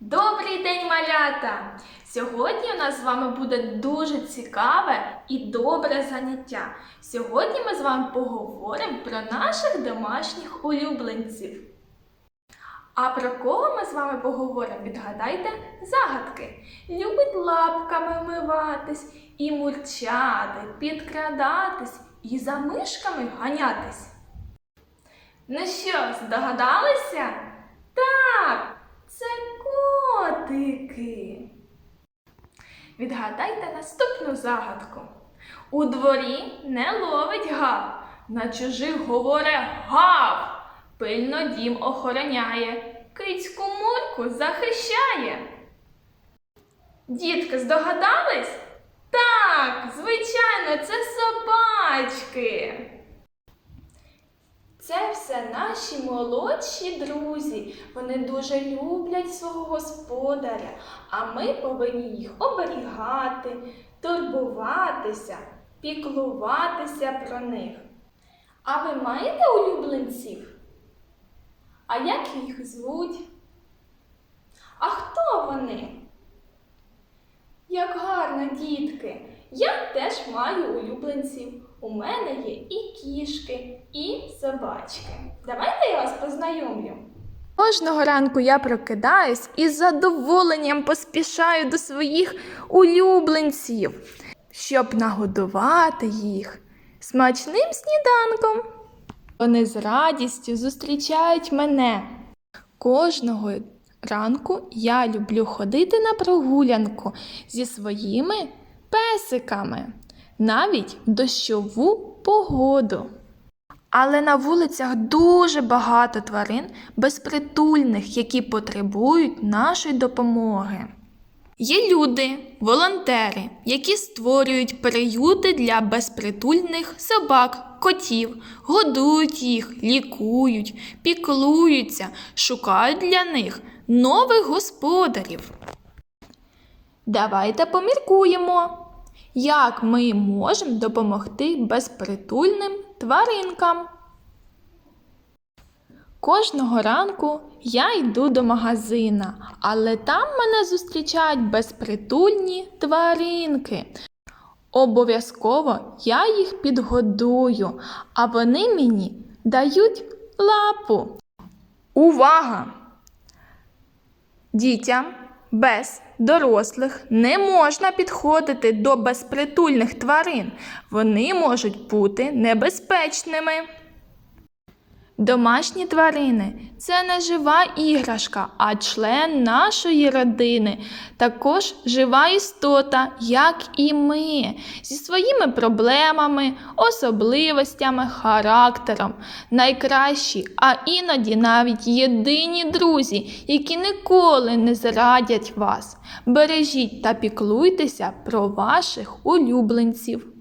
Добрий день, малята! Сьогодні у нас з вами буде дуже цікаве і добре заняття. Сьогодні ми з вами поговоримо про наших домашніх улюбленців. А про кого ми з вами поговоримо? Відгадайте загадки. Любить лапками вмиватись, і мурчати, підкрадатись, і за мишками ганятись. Ну що, здогадалися? Так, це котики. Відгадайте наступну загадку. У дворі не ловить гав, на чужих говорить гав. Пильно дім охороняє, кицьку мурку захищає. Дітки, здогадались? Так, звичайно, це собачки. Це все наші молодші друзі. Вони дуже люблять свого господаря, а ми повинні їх оберігати, турбуватися, піклуватися про них. А ви маєте улюбленців? А як їх звуть? А хто вони? Як гарно, дітки! Я теж маю улюбленців. У мене є і кішки, і собачки. Давайте я вас познайомлю. Кожного ранку я прокидаюсь і з задоволенням поспішаю до своїх улюбленців, щоб нагодувати їх смачним сніданком. Вони з радістю зустрічають мене. Кожного ранку я люблю ходити на прогулянку зі своїми песиками, навіть в дощову погоду. Але на вулицях дуже багато тварин безпритульних, які потребують нашої допомоги. Є люди, волонтери, які створюють приюти для безпритульних собак, котів, годують їх, лікують, піклуються, шукають для них нових господарів. Давайте поміркуємо, як ми можемо допомогти безпритульним тваринкам. Кожного ранку я йду до магазина, але там мене зустрічають безпритульні тваринки. Обов'язково я їх підгодую, а вони мені дають лапу. Увага! Дітям без дорослих не можна підходити до безпритульних тварин. Вони можуть бути небезпечними. Домашні тварини це не жива іграшка, а член нашої родини, також жива істота, як і ми, зі своїми проблемами, особливостями, характером, найкращі, а іноді навіть єдині друзі, які ніколи не зрадять вас. Бережіть та піклуйтеся про ваших улюбленців.